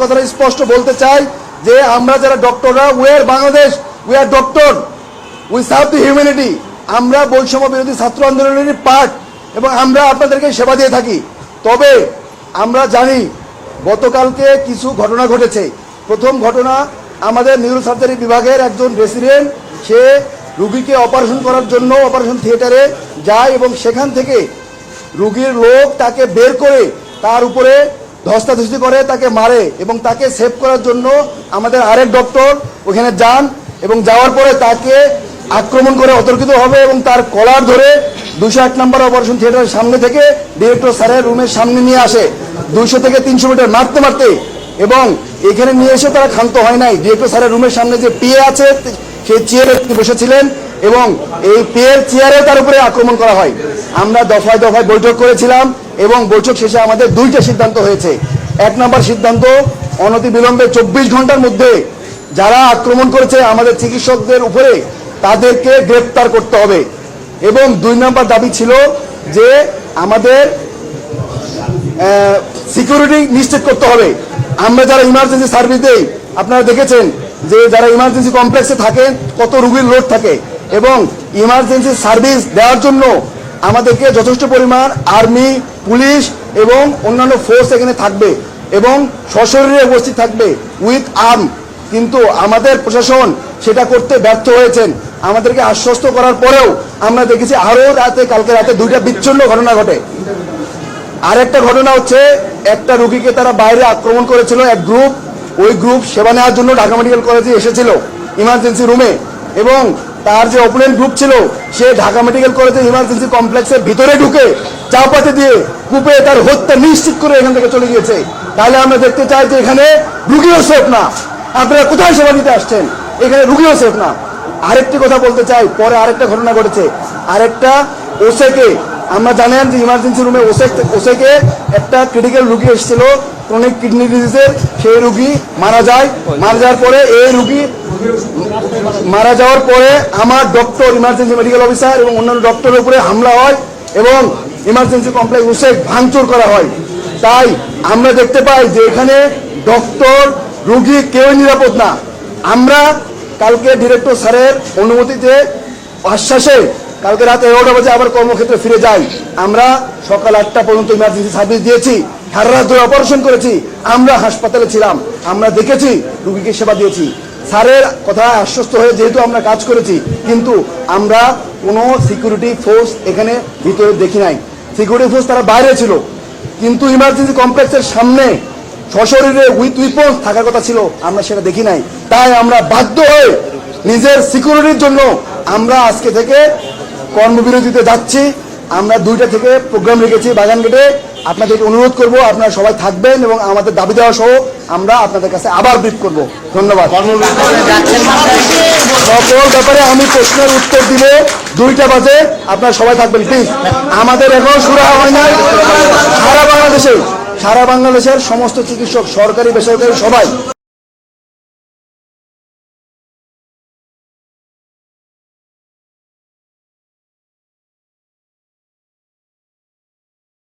কথাটা স্পষ্ট বলতে চাই যে আমরা যারা ডক্টররা আর Bangladesh we are doctor we serve the humanity আমরা বৈষম্য বিরোধী ছাত্র আন্দোলনের পার্ট এবং আমরা আপনাদেরকে সেবা দিয়ে থাকি। তবে আমরা জানি গতকালকে কিছু ঘটনা ঘটেছে। প্রথম ঘটনা আমাদের নিউরো সার্জারি বিভাগের একজন রেসিডেন্ট সে রুগীকে অপারেশন করার জন্য অপারেশন থিয়েটারে যায় এবং সেখান থেকে রুগীর লোক তাকে বের করে তার উপরে ধস্তাধস্তি করে, তাকে মারে এবং তাকে সেভ করার জন্য আমাদের আরেক ডক্টর ওখানে যান এবং যাওয়ার পরে তাকে আক্রমণ করে অতর্কিত হবে এবং তার কলার ধরে দুশো এক নম্বর অপারেশন থিয়েটারের সামনে থেকে ডিরেক্টর স্যারের রুমের সামনে নিয়ে আসে। দুইশো থেকে তিনশো মিটার মারতে মারতে এবং এখানে নিয়ে এসে তারা ক্ষান্ত হয় নাই। ডিরেক্টর স্যারের রুমের সামনে যে পিএ আছে, সেই চেয়ারে তিনি বসেছিলেন এবং এই পেয়ের চেয়ারে তার উপরে আক্রমণ করা হয়। আমরা দফায় দফায় বৈঠক করেছিলাম। এবং বৈঠক শেষে আমাদের দুইটা সিদ্ধান্ত হয়েছে। এক নম্বর সিদ্ধান্ত অনতি বিলম্বে চব্বিশ ঘণ্টার মধ্যে যারা আক্রমণ করেছে আমাদের চিকিৎসকদের উপরে, তাদেরকে গ্রেপ্তার করতে হবে। এবং দুই নম্বর দাবি ছিল যে আমাদের সিকিউরিটি নিশ্চিত করতে হবে। আমরা যারা ইমার্জেন্সি সার্ভিস দেই, আপনারা দেখেছেন যে যারা ইমার্জেন্সি কমপ্লেক্সে থাকেন, কত রুগীর লোড থাকে। এবং ইমার্জেন্সি সার্ভিস দেওয়ার জন্য আমাদেরকে যথেষ্ট পরিমাণ আর্মি, পুলিশ এবং অন্যান্য ফোর্স এখানে থাকবে এবং সশরীরে উপস্থিত থাকবে উইথ আর্ম কিন্তু আমাদের প্রশাসন সেটা করতে ব্যর্থ হয়েছেন। আমাদেরকে আশ্বস্ত করার পরেও আমরা দেখেছি আরও রাতে, কালকে রাতে দুইটা বিচ্ছিন্ন ঘটনা ঘটে। আরেকটা ঘটনা হচ্ছে, একটা রুগীকে তারা বাইরে আক্রমণ করেছিল এক গ্রুপ ওই গ্রুপ সেবা নেওয়ার জন্য ঢাকা মেডিকেল কলেজে এসেছিল ইমার্জেন্সি রুমে এবং তার যে অপোনেন্ট গ্রুপ ছিল, সে ঢাকা মেডিকেল কলেজের ইমার্জেন্সি কমপ্লেক্সের ভিতরে ঢুকে চাপাতে দিয়ে কূপে তার হত্যা নিশ্চিত করে এখান থেকে চলে গিয়েছে। তাহলে আমরা দেখতে চাই যে এখানে রুগীও সেফ না। আপনারা কোথায় সেবা দিতে আসছেন? এখানে রুগীও সেফ না। আরেকটি কথা বলতে চাই, পরে আরেকটা ঘটনা ঘটেছে। আরেকটা ওসেকে, আমরা জানেন যে ইমার্জেন্সি রুমে ওসেক, ওসেকে একটা ক্রিটিক্যাল রুগী এসেছিল ক্রনিক কিডনি ডিজিজের সেই রুগী মারা যায়। মারা যাওয়ার পরে এই রুগী মারা যাওয়ার পরে আমার ডক্টর ইমার্জেন্সি মেডিকেল অফিসার এবং অন্যান্য ডক্টরের উপরে হামলা হয় এবং ইমার্জেন্সি কমপ্লেক্স ওসেক ভাঙচুর করা হয়। তাই আমরা দেখতে পাই যে এখানে ডক্টর রুগী কেউই নিরাপদ না। আমরা কালকে ডিরেক্টর স্যারের অনুমতিতে আশ্বাসে কালকে রাত এগারোটা বাজে আবার কর্মক্ষেত্রে ফিরে যাই। আমরা সকাল আটটা পর্যন্ত ইমার্জেন্সি সার্ভিস দিয়েছি, সারা রাত ধরে অপারেশন করেছি, আমরা হাসপাতালে ছিলাম। আমরা দেখেছি রুগীকে সেবা দিয়েছি। স্যারের কথা আশ্বস্ত হয়ে যেহেতু আমরা কাজ করেছি, কিন্তু আমরা কোনো সিকিউরিটি ফোর্স এখানে ভিতরে দেখি নাই। সিকিউরিটি ফোর্স তারা বাইরে ছিল, কিন্তু ইমার্জেন্সি কমপ্লেক্সের সামনে সশরীরে উইথ উইপন্স থাকার কথা ছিল, আমরা সেটা দেখি নাই। তাই আমরা বাধ্য হয়ে নিজের সিকিউরিটির জন্য আমরা আজকে থেকে কর্মবিরতিতে যাচ্ছি। আমরা দুইটা থেকে প্রোগ্রাম রেখেছি বাগান গেটে আপনাদেরকে অনুরোধ করব, আপনারা সবাই থাকবেন এবং আমাদের দাবি দেওয়া সহ আমরা আপনাদের কাছে আবার ব্রিফ করব। ধন্যবাদ। সকল ব্যাপারে আমি প্রশ্নের উত্তর দিব। দুইটা বাজে, আপনারা সবাই থাকবেন প্লিজ আমাদের এখন শুরু হয় নাই। সারা বাংলাদেশে, সারা বাংলাদেশের সমস্ত চিকিৎসক, সরকারি, বেসরকারি, সবাই।